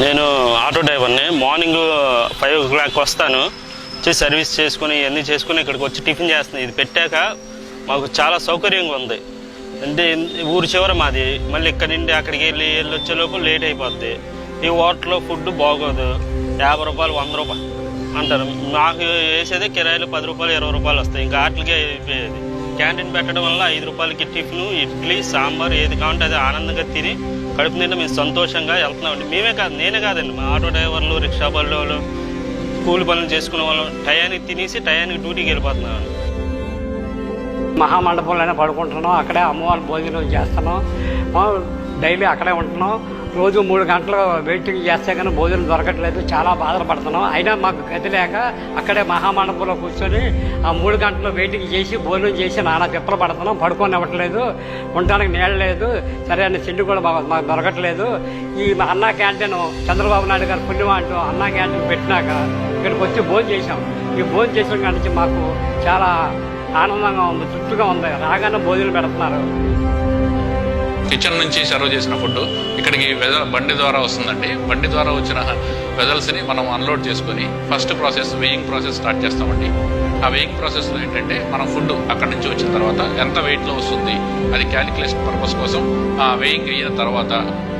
నేను ఆటో డ్రైవర్ని morning five ఓ clock వస్తాను. వచ్చి సర్వీస్ చేసుకుని ఇవన్నీ చేసుకుని ఇక్కడికి వచ్చి టిఫిన్ చేస్తుంది ఇది పెట్టాక మాకు చాలా సౌకర్యంగా ఉంది. అంటే ఊరు చివర మాది. మళ్ళీ ఇక్కడి నుండి అక్కడికి వెళ్ళి వెళ్ళి వచ్చే లోపు లేట్ అయిపోద్ది. ఈ హోటల్లో ఫుడ్ బాగోదు. యాభై రూపాయలు వంద రూపాయలు అంటారు. నాకు వేసేది కిరాయిలు పది రూపాయలు ఇరవై రూపాయలు వస్తాయి. ఇంకా ఆటలకే అయిపోయేది. క్యాంటీన్ పెట్టడం వల్ల ఐదు రూపాయలకి టిఫిన్ ఇడ్లీ సాంబార్ ఏది కావాలంటే అది ఆనందంగా తిని కడుపు నిండా మేము సంతోషంగా వెళ్తున్నామండి. మేమే కాదు నేనే కాదండి. మా ఆటో డ్రైవర్లు రిక్షా వాళ్ళు కూలి పనులు చేసుకునే వాళ్ళు. టయానికి తినేసి టయానికి డ్యూటీకి వెళ్ళిపోతున్నామండి. మహామండపంలోనే పడుకుంటున్నాం. అక్కడే అమ్మవారి భోజనం చేస్తున్నాం. డైలీ అక్కడే ఉంటున్నాం. రోజు మూడు గంటలు వెయిటింగ్ చేస్తే కానీ భోజనం దొరకట్లేదు. చాలా బాధలు పడుతున్నాం. అయినా మాకు గది లేక అక్కడే మహామండపంలో కూర్చొని ఆ మూడు గంటలు వెయిటింగ్ చేసి భోజనం చేసి నానా తిప్పలు పడుతున్నాం. పడుకొని ఇవ్వట్లేదు ఉండడానికి నీళ్ళ లేదు. సరైన తిండి కూడా మాకు దొరకట్లేదు. ఈ అన్నా క్యాంటీన్ చంద్రబాబు నాయుడు గారు పుణ్యమాంటు అన్నా క్యాంటీన్ పెట్టినాక ఇక్కడికి వచ్చి భోజనం చేసాం ఈ భోజనం చేసిన కాడి నుంచి మాకు చాలా ఆనందంగా ఉంది తృప్తిగా ఉంది. రాగానే భోజనం పెడుతున్నారు. కిచెన్ నుంచి సర్వ్ చేసిన ఫుడ్. ఇక్కడికి వెద బండి ద్వారా వస్తుందండి. బండి ద్వారా వచ్చిన వెజల్స్ని మనం అన్లోడ్ చేసుకొని first process weighing process start చేస్తామండి. ఆ వెయింగ్ ప్రాసెస్లో ఏంటంటే మనం ఫుడ్ అక్కడి నుంచి వచ్చిన తర్వాత ఎంత వెయిట్లో వస్తుంది అది క్యాలిక్యులేషన్ పర్పస్ కోసం ఆ వెయింగ్ అయిన తర్వాత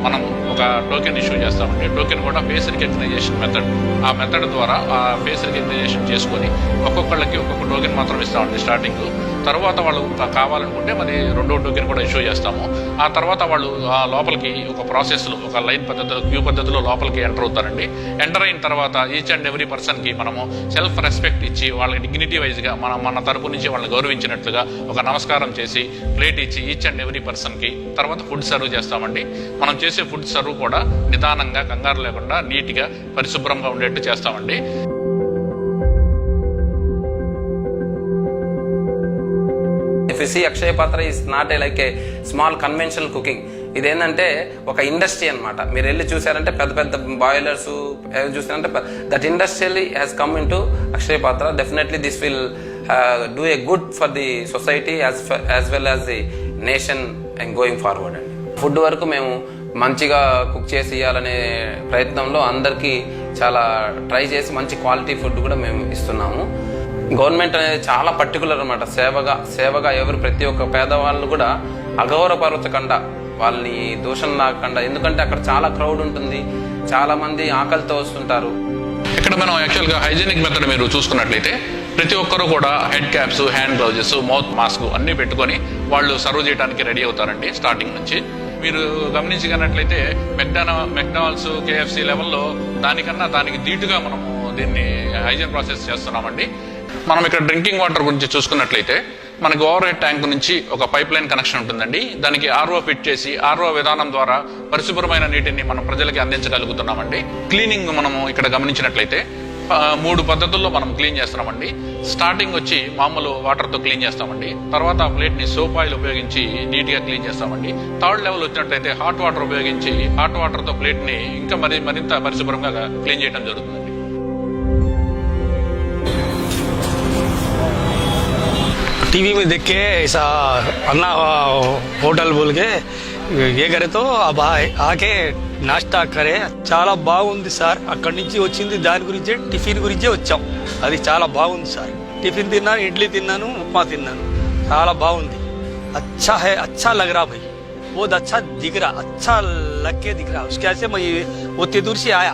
మనం ఒక టోకెన్ ఇష్యూ చేస్తామండి. టోకెన్ కూడా ఫేస్ రికగ్నైజేషన్ మెథడ్ ఆ మెథడ్ ద్వారా ఆ ఫేస్ రికగ్నైజేషన్ చేసుకొని ఒక్కొక్కళ్ళకి ఒక్కొక్క టోకెన్ మాత్రం ఇస్తామండి స్టార్టింగ్ తర్వాత వాళ్ళు కావాలనుకుంటే మరి రెండో టోకెన్ కూడా ఇష్యూ చేస్తాము. ఆ తర్వాత వాళ్ళు ఆ లోపలికి ఒక ప్రాసెస్లో ఒక లైన్ పద్ధతిలో క్యూ పద్ధతిలో లోపలికి ఎంటర్ అవుతారండి. ఎంటర్ అయిన తర్వాత ఈచ్ అండ్ ఎవ్రీ పర్సన్కి మనము సెల్ఫ్ రెస్పెక్ట్ ఇచ్చి వాళ్ళకి డిగ్నిటీ వైజ్గా మనం మన తరపు నుంచి వాళ్ళని గౌరవించినట్లుగా ఒక నమస్కారం చేసి ప్లేట్ ఇచ్చి ఈచ్ అండ్ ఎవ్రీ పర్సన్కి తర్వాత ఫుడ్ సర్వ్ చేస్తామండి. మనం చేసే ఫుడ్ సర్వ్ కూడా నిదానంగా కంగారు లేకుండా నీట్గా పరిశుభ్రంగా ఉండేట్టు చేస్తామండి. If Akshaya Patra Akshaya not a like a, small a cooking ఇదేంటంటే ఒక ఇండస్ట్రీ అనమాట మీరు వెళ్ళి చూసారంటే పెద్ద పెద్ద బాయిలర్స్ చూసారంటే that industrially has come in to Akshaya Patra. Definitely this will do a good for the society as as well as the nation and going forward అండి. ఫుడ్ వరకు మేము మంచిగా కుక్ చేసి ఇవ్వాలనే ప్రయత్నంలో అందరికీ చాలా ట్రై చేసి మంచి క్వాలిటీ ఫుడ్ కూడా మేము ఇస్తున్నాము. గవర్నమెంట్ అనేది చాలా పర్టికులర్ అనమాట సేవగా సేవగా ఎవరు ప్రతి ఒక్క పేదవాళ్ళు కూడా అగౌరవపరచకుండా వాళ్ళని దూషణ లాగకుండా ఎందుకంటే అక్కడ చాలా క్రౌడ్ ఉంటుంది. చాలా మంది ఆకలితో వస్తుంటారు. ఇక్కడ మనం యాక్చువల్గా హైజీనిక్ మెథడ్ మీరు చూసుకున్నట్లయితే ప్రతి ఒక్కరు కూడా head caps hand gloves mouth mask అన్నీ పెట్టుకొని వాళ్ళు సర్వ్ చేయడానికి రెడీ అవుతారండి స్టార్టింగ్ నుంచి. మీరు గమనించగలిగినట్లయితే మెక్డానా మెక్డానల్స్ కేఎఫ్సి లెవెల్లో దానికన్నా దానికి ధీటుగా మనము దీన్ని హైజీన్ ప్రాసెస్ చేస్తున్నామండి. మనం ఇక్కడ డ్రింకింగ్ వాటర్ గురించి చూసుకున్నట్లయితే మనకి ఓవర్ హెడ్ ట్యాంక్ నుంచి ఒక పైప్ లైన్ కనెక్షన్ ఉంటుందండి. దానికి ఆర్ఓ ఫిట్ చేసి ఆర్ఓ విధానం ద్వారా పరిశుభ్రమైన నీటిని మనం ప్రజలకి అందించగలుగుతున్నామండి. క్లీనింగ్ మనము ఇక్కడ గమనించినట్లయితే మూడు పద్ధతుల్లో మనం క్లీన్ చేస్తున్నామండి. స్టార్టింగ్ వచ్చి మామూలు వాటర్తో క్లీన్ చేస్తామండి. తర్వాత ఆ ప్లేట్ని సోప్ ఆయిల్ ఉపయోగించి నీట్గా క్లీన్ చేస్తామండి. థర్డ్ లెవెల్ వచ్చినట్లయితే హాట్ వాటర్ ఉపయోగించి హాట్ వాటర్తో ప్లేట్ని ఇంకా మరి మరింత పరిశుభ్రంగా క్లీన్ చేయడం జరుగుతుంది टीवी में देख के ऐसा अन्ना होटल बोल के ये करे तो अब आ- ఆకే నాస్టా కరే చాలా బాగుంది సార్ అక్కడి నుంచి వచ్చింది దాని గురించే టిఫిన్ గురించే వచ్చాం అది చాలా బాగుంది సార్ టిఫిన్ తిన్నాను ఇడ్లీ తిన్నాను ఉప్మా తిన్నాను చాలా బాగుంది अच्छा है अच्छा लग रहा भाई बहुत अच्छा दिख रहा अच्छा लग के दिख रहा उसके ऐसे मैं उतनी दूर से आया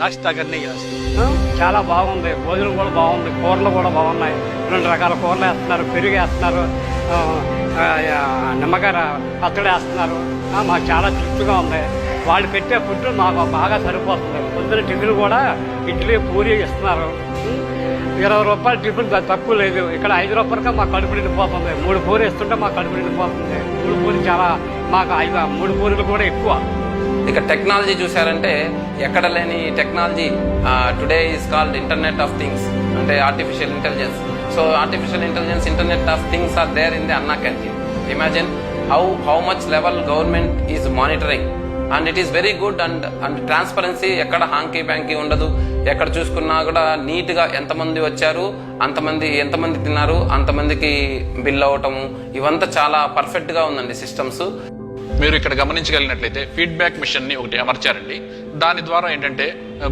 నాస్టాక్ అన్నీ చేస్తాం. చాలా బాగుంది. భోజనం కూడా బాగుంది. కూరలు కూడా బాగున్నాయి. రెండు రకాల కూరలు వేస్తున్నారు. పెరుగు వేస్తున్నారు. నిమ్మకాయ పచ్చడి వేస్తున్నారు. మాకు చాలా తృప్తిగా ఉంది. వాళ్ళు పెట్టే ఫుడ్ మాకు బాగా సరిపోతుంది. పొద్దున టిఫిన్ కూడా ఇడ్లీ పూరి ఇస్తున్నారు. ఇరవై రూపాయలు టిఫిన్ తక్కువ లేదు. ఇక్కడ ఐదు రూపాయలకే మాకు కడుపు నిండిపోతుంది. మూడు పూరి ఇస్తుంటే మాకు కడుపు నిండిపోతుంది. మూడు పూరి చాలా మాకు ఐదు మూడు పూరీలు కూడా ఎక్కువ. ఇక టెక్నాలజీ చూసారంటే ఎక్కడ లేని technology today is called internet of things అంటే artificial intelligence so artificial intelligence internet of things are there in the Anna canteen imagine how how much level government is monitoring and it is very good and and transparency ఎక్కడ Hankey బ్యాంకీ ఉండదు. ఎక్కడ చూసుకున్నా కూడా నీట్గా ఎంతమంది వచ్చారు అంతమంది ఎంతమంది తిన్నారు అంతమందికి బిల్ అవ్వటము ఇవంతా చాలా పర్ఫెక్ట్గా ఉందండి సిస్టమ్స్ మీరు ఇక్కడ గమనించగలిగినట్లయితే ఫీడ్బ్యాక్ మిషన్ని ఒకటి అమర్చారండి. దాని ద్వారా ఏంటంటే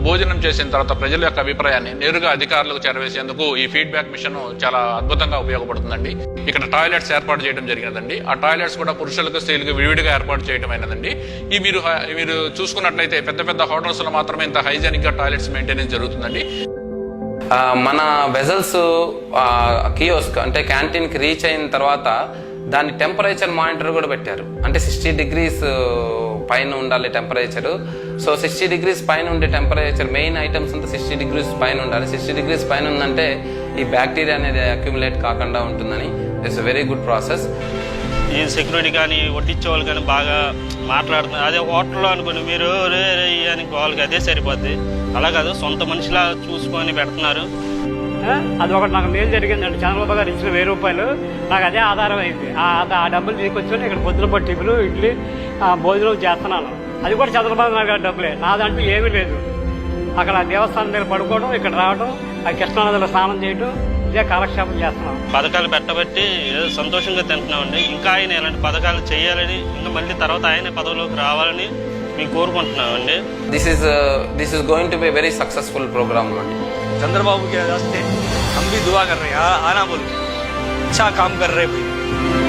భోజనం చేసిన తర్వాత ప్రజల యొక్క అభిప్రాయాన్ని నేరుగా అధికారులకు చేరవేసేందుకు ఈ ఫీడ్బ్యాక్ మిషన్ చాలా అద్భుతంగా ఉపయోగపడుతుందండి. ఇక్కడ టాయిలెట్స్ ఏర్పాటు చేయడం జరిగినదండి. ఆ టాయిలెట్స్ కూడా పురుషులకు స్త్రీలకు విడివిడిగా ఏర్పాటు చేయడం అయినదండి. ఈ మీరు మీరు చూసుకున్నట్లయితే పెద్ద పెద్ద హోటల్స్లో మాత్రమే ఇంత హైజెనిక్గా టాయిలెట్స్ మెయింటెనెన్స్ జరుగుతుందండి. మన వెజల్స్ కియోస్క్ అంటే క్యాంటీన్కి రీచ్ అయిన తర్వాత దాని టెంపరేచర్ మానిటర్ కూడా పెట్టారు. అంటే సిక్స్టీ డిగ్రీస్ uh, పైన ఉండాలి టెంపరేచర్ సో సిక్స్టీ డిగ్రీస్ పైన ఉండే టెంపరేచర్ మెయిన్ ఐటమ్స్ అంతా సిక్స్టీ డిగ్రీస్ పైన ఉండాలి. సిక్స్టీ డిగ్రీస్ పైన ఉందంటే ఈ బ్యాక్టీరియా అనేది అక్యుములేట్ కాకుండా ఉంటుందని ఇట్స్ వెరీ గుడ్ ప్రాసెస్ ఈ సెక్యూరిటీ కానీ వడ్డించే వాళ్ళు కానీ బాగా మాట్లాడుతున్నారు. అదే హోటల్లో అనుకోండి మీరు రే రే అని వాళ్ళకి అదే సరిపోద్ది. అలా కాదు సొంత మనిషిలా చూసుకొని పెడుతున్నారు. అది ఒకటి నాకు మేలు జరిగిందండి. చంద్రబాబు గారు ఇచ్చిన వెయ్యి రూపాయలు నాకు అదే ఆధారం అయింది. ఆ డబ్బులు తీసుకొచ్చుకొని ఇక్కడ పొద్దున పట్టు టిఫిన్ ఇడ్లీ భోజనం చేస్తున్నాను. అది కూడా చంద్రబాబు నాయుడు గారి డబ్బులే. నాదంటూ ఏమీ లేదు. అక్కడ దేవస్థానం దగ్గర పడుకోవడం ఇక్కడ రావడం ఆ కృష్ణానదిలో స్నానం చేయడం ఇదే కాలక్షేపం చేస్తున్నాం. పథకాలు పెట్టబట్టి ఏదో సంతోషంగా తింటున్నామండి. ఇంకా ఆయన ఇలాంటి పథకాలు చేయాలని ఇంకా మళ్ళీ తర్వాత ఆయన పదవిలోకి రావాలని మేము కోరుకుంటున్నామండి this is this is going to be very successful program అండి चंद्रबाबू के रास्ते हम भी दुआ कर रहे हैं आ- आना बोल अच्छा काम कर रहे हैं भाई